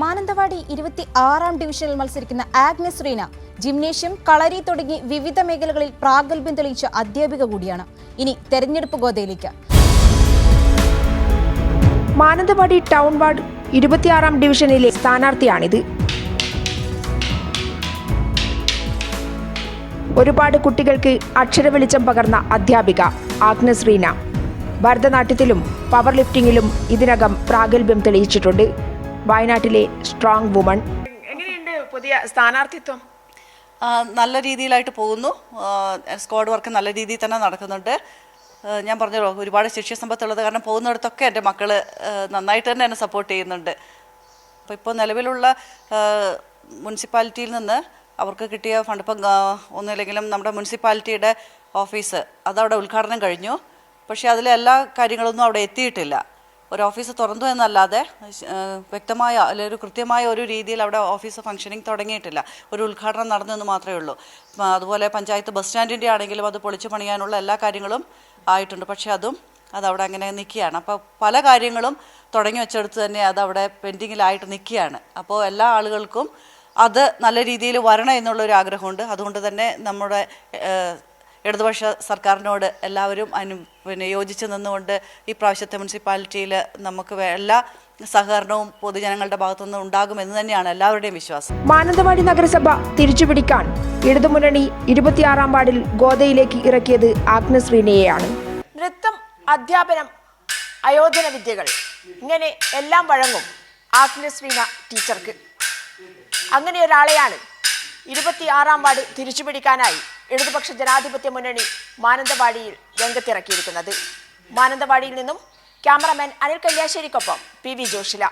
മാനന്തവാടി ഇരുപത്തി ആറാം ഡിവിഷനിൽ മത്സരിക്കുന്ന ആഗ്നസ് റീന ജിംനേഷ്യം കളരി തുടങ്ങി വിവിധ മേഖലകളിൽ പ്രാഗൽഭ്യം തെളിയിച്ച അധ്യാപിക കൂടിയാണ്. ഇനി തെരഞ്ഞെടുപ്പ് ഗോതയിലേക്ക് മാനന്തവാടി ടൗൺ വാർഡ് ഇരുപത്തിയാറാം ഡിവിഷനിലെ സ്ഥാനാർത്ഥിയാണിത്. ഒരുപാട് കുട്ടികൾക്ക് അക്ഷര വെളിച്ചം പകർന്ന അധ്യാപിക ആഗ്നസ് റീന. ഭരതനാട്യത്തിലും പവർ ലിഫ്റ്റിംഗിലും ഇതിനകം പ്രാഗൽഭ്യം തെളിയിച്ചിട്ടുണ്ട്. വയനാട്ടിലെ സ്ട്രോങ് വുമൺ. എങ്ങനെയുണ്ട് പുതിയ സ്ഥാനാർത്ഥിത്വം? നല്ല രീതിയിലായിട്ട് പോകുന്നു. സ്ക്വാഡ് വർക്ക് നല്ല രീതിയിൽ തന്നെ നടക്കുന്നുണ്ട്. ഞാൻ പറഞ്ഞല്ലോ ഒരുപാട് ശിഷ്യസമ്പത്തുള്ളത് കാരണം പോകുന്നിടത്തൊക്കെ എന്റെ മക്കൾ നന്നായിട്ട് തന്നെ എന്നെ സപ്പോർട്ട് ചെയ്യുന്നുണ്ട്. അപ്പോൾ ഇപ്പോൾ നിലവിലുള്ള മുനിസിപ്പാലിറ്റിയിൽ നിന്ന് അവർക്ക് കിട്ടിയ ഫണ്ട് ഇപ്പം ഒന്നുമില്ലെങ്കിലും നമ്മുടെ മുനിസിപ്പാലിറ്റിയുടെ ഓഫീസ് അതവിടെ ഉദ്ഘാടനം കഴിഞ്ഞു. പക്ഷേ അതിലെ എല്ലാ കാര്യങ്ങളൊന്നും അവിടെ എത്തിയിട്ടില്ല. ഒരു ഓഫീസ് തുറന്നു എന്നല്ലാതെ വ്യക്തമായ അല്ലെങ്കിൽ ഒരു കൃത്യമായ ഒരു രീതിയിൽ അവിടെ ഓഫീസ് ഫംഗ്ഷനിങ് തുടങ്ങിയിട്ടില്ല. ഒരു ഉദ്ഘാടനം നടന്നു എന്ന് മാത്രമേ ഉള്ളൂ. അതുപോലെ പഞ്ചായത്ത് ബസ് സ്റ്റാൻഡിന്റെ ആണെങ്കിലും അത് പൊളിച്ചു പണിയാനുള്ള എല്ലാ കാര്യങ്ങളും ആയിട്ടുണ്ട്. പക്ഷേ അതും അതവിടെ അങ്ങനെ നിൽക്കുകയാണ്. അപ്പോൾ പല കാര്യങ്ങളും തുടങ്ങി വെച്ചെടുത്ത് തന്നെ അതവിടെ പെൻഡിങ്ങിലായിട്ട് നിൽക്കുകയാണ്. അപ്പോൾ എല്ലാ ആളുകൾക്കും അത് നല്ല രീതിയിൽ വരണം എന്നുള്ളൊരു ആഗ്രഹമുണ്ട്. അതുകൊണ്ട് തന്നെ നമ്മുടെ ഇടതുപക്ഷ സർക്കാരിനോട് എല്ലാവരും അനു പിന്നെ യോജിച്ച് നിന്നുകൊണ്ട് ഈ പ്രാവശ്യത്തെ മുനിസിപ്പാലിറ്റിയിൽ നമുക്ക് എല്ലാ സഹകരണവും പൊതുജനങ്ങളുടെ ഭാഗത്തുനിന്ന് ഉണ്ടാകുമെന്ന് തന്നെയാണ് എല്ലാവരുടെയും വിശ്വാസം. മാനന്തവാടി നഗരസഭ തിരിച്ചുപിടിക്കാൻ ഇടതുമുന്നണി ഇരുപത്തിയാറാം വാർഡിൽ ഗോദയിലേക്ക് ഇറക്കിയത് ആഗ്നസ് റീനയെയാണ്. നൃത്തം അധ്യാപനം അയോധന വിദ്യകൾ ഇങ്ങനെ എല്ലാം വഴങ്ങും ആഗ്നസ് വീണ ടീച്ചർക്ക്. അങ്ങനെ ഒരാളെയാണ് ഇരുപത്തിയാറാം വാർഡ് തിരിച്ചുപിടിക്കാനായി ഇടതുപക്ഷ ജനാധിപത്യ മുന്നണി മാനന്തവാടിയിൽ രംഗത്തിറക്കിയിരിക്കുന്നത്. മാനന്തവാടിയിൽ നിന്നും ക്യാമറമാൻ അനിൽ കല്യാശ്ശേരിക്കൊപ്പം പി വി ജോഷില.